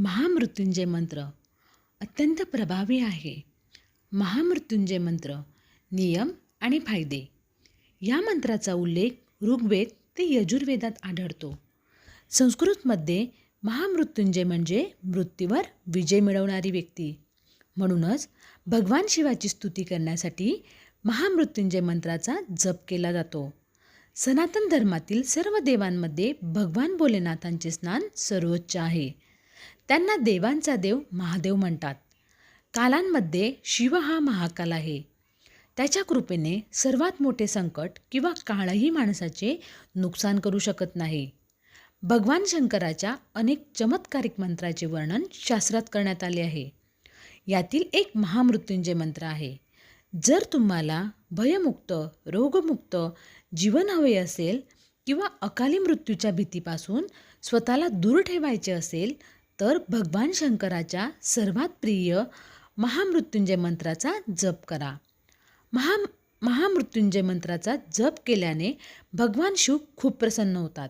महामृत्युंजय मंत्र अत्यंत प्रभावी आहे. महामृत्युंजय मंत्र नियम आणि फायदे. या मंत्राचा उल्लेख ऋग्वेद ते यजुर्वेदात आढळतो. संस्कृतमध्ये महामृत्युंजय म्हणजे मृत्यूवर विजय मिळवणारी व्यक्ती. म्हणूनच भगवान शिवाची स्तुती करण्यासाठी महामृत्युंजय मंत्राचा जप केला जातो. सनातन धर्मातील सर्व देवांमध्ये भगवान भोलेनाथांचे स्नान सर्वोच्च आहे. त्यांना देवांचा देव महादेव म्हणतात. कालांमध्ये शिव हा महाकाल आहे. त्याच्या कृपेने सर्वात मोठे संकट किंवा काळही माणसाचे नुकसान करू शकत नाही. भगवान शंकराच्या अनेक चमत्कारिक मंत्राचे वर्णन शास्त्रात करण्यात आले आहे. यातील एक महामृत्युंजय मंत्र आहे. जर तुम्हाला भयमुक्त रोगमुक्त जीवन हवे असेल किंवा अकाली मृत्यूच्या भीतीपासून स्वतःला दूर ठेवायचे असेल तर भगवान शंकराच्या सर्वात प्रिय महामृत्युंजय मंत्राचा जप करा. महा महामृत्युंजय मंत्राचा जप केल्याने भगवान शिव खूप प्रसन्न होतात.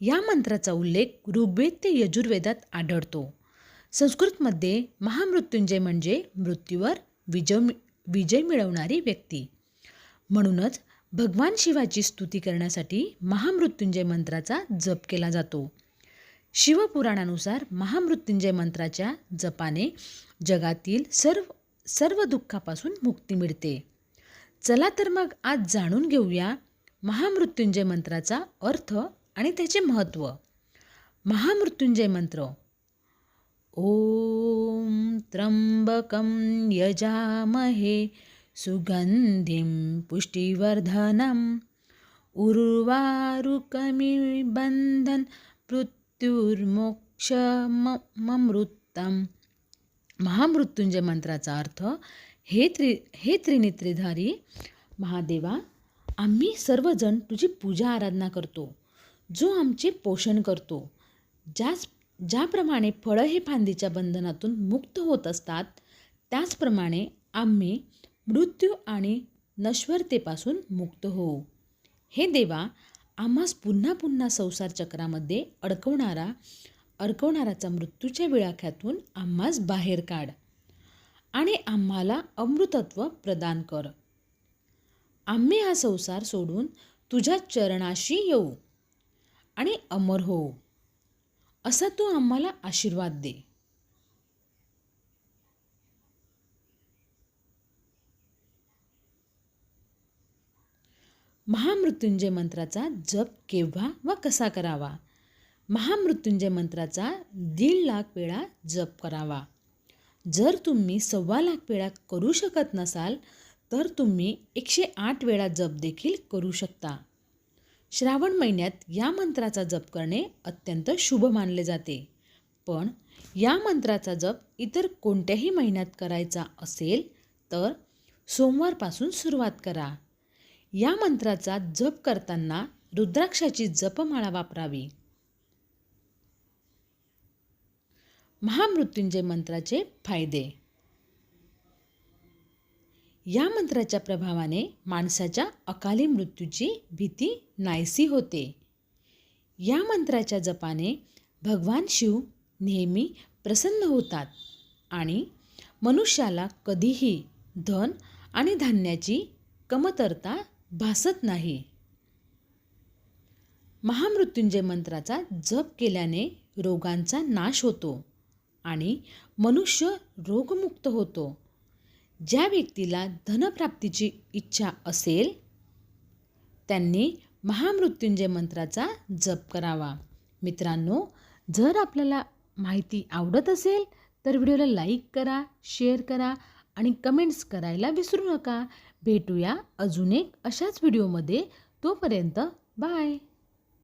या मंत्राचा उल्लेख ऋग्वेद ते यजुर्वेदात आढळतो. संस्कृतमध्ये महामृत्युंजय म्हणजे मृत्यूवर विजय मि- विजय मिळवणारी व्यक्ती. म्हणूनच भगवान शिवाची स्तुती करण्यासाठी महामृत्युंजय मंत्राचा जप केला जातो. शिवपुराणानुसार महामृत्युंजय मंत्राच्या जपाने जगातील सर्व सर्व दुःखापासून मुक्ती मिळते. चला तर मग आज जाणून घेऊया महामृत्युंजय मंत्राचा अर्थ आणि त्याचे महत्त्व महामृत्युंजय मंत्र. ओम त्र्यंबकं यजामहे सुगन्धिं पुष्टिवर्धनम् उर्वारुकमिबन्धन मृत्युर्मोक्षमृत्तम महामृत्युंजय मंत्राचा अर्थ हे त्रि हे त्रिनेत्रीधारी महादेवा आम्ही सर्वजण तुझी पूजा आराधना करतो जो आमचे पोषण करतो. ज्याच ज्याप्रमाणे फळं हे फांदीच्या बंधनातून मुक्त होत असतात त्याचप्रमाणे आम्ही मृत्यू आणि नश्वरतेपासून मुक्त होऊ. हे देवा आम्हास पुन्हा पुन्हा संसार चक्रामध्ये अडकवणारा अडकवणाराचा मृत्यूच्या विळाख्यातून आम्हास बाहेर काढ आणि आम्हाला अमृतत्व प्रदान कर. आम्ही हा संसार सोडून तुझ्या चरणाशी येऊ आणि अमर होऊ असा तू आम्हाला आशीर्वाद दे. महामृत्युंजय मंत्राचा जप केव्हा व कसा करावा? महामृत्युंजय मंत्राचा दीड लाख वेळा जप करावा. जर तुम्ही सव्वा लाख वेळा करू शकत नसाल तर तुम्ही एकशे आठ वेळा जप देखील करू शकता. श्रावण महिन्यात या मंत्राचा जप करणे अत्यंत शुभ मानले जाते. पण या मंत्राचा जप इतर कोणत्याही महिन्यात करायचा असेल तर सोमवारपासून सुरुवात करा. या मंत्राचा जप करताना रुद्राक्षाची जपमाळा वापरावी. महामृत्युंजय मंत्राचे फायदे. या मंत्राच्या प्रभावाने माणसाच्या अकाली मृत्यूची भीती नाहीसी होते. या मंत्राच्या जपाने भगवान शिव नेहमी प्रसन्न होतात आणि मनुष्याला कधीही धन आणि धान्याची कमतरता भासत नाही. महामृत्युंजय मंत्राचा जप केल्याने रोगांचा नाश होतो आणि मनुष्य रोगमुक्त होतो. ज्या व्यक्तीला धनप्राप्तीची इच्छा असेल त्यांनी महामृत्युंजय मंत्राचा जप करावा. मित्रांनो जर आपल्याला माहिती आवडत असेल तर व्हिडिओला लाईक करा शेअर करा आणि कमेंट्स करायला विसरू नका. भेटूया अजून एक अशाच व्हिडिओमध्ये तोपर्यंत बाय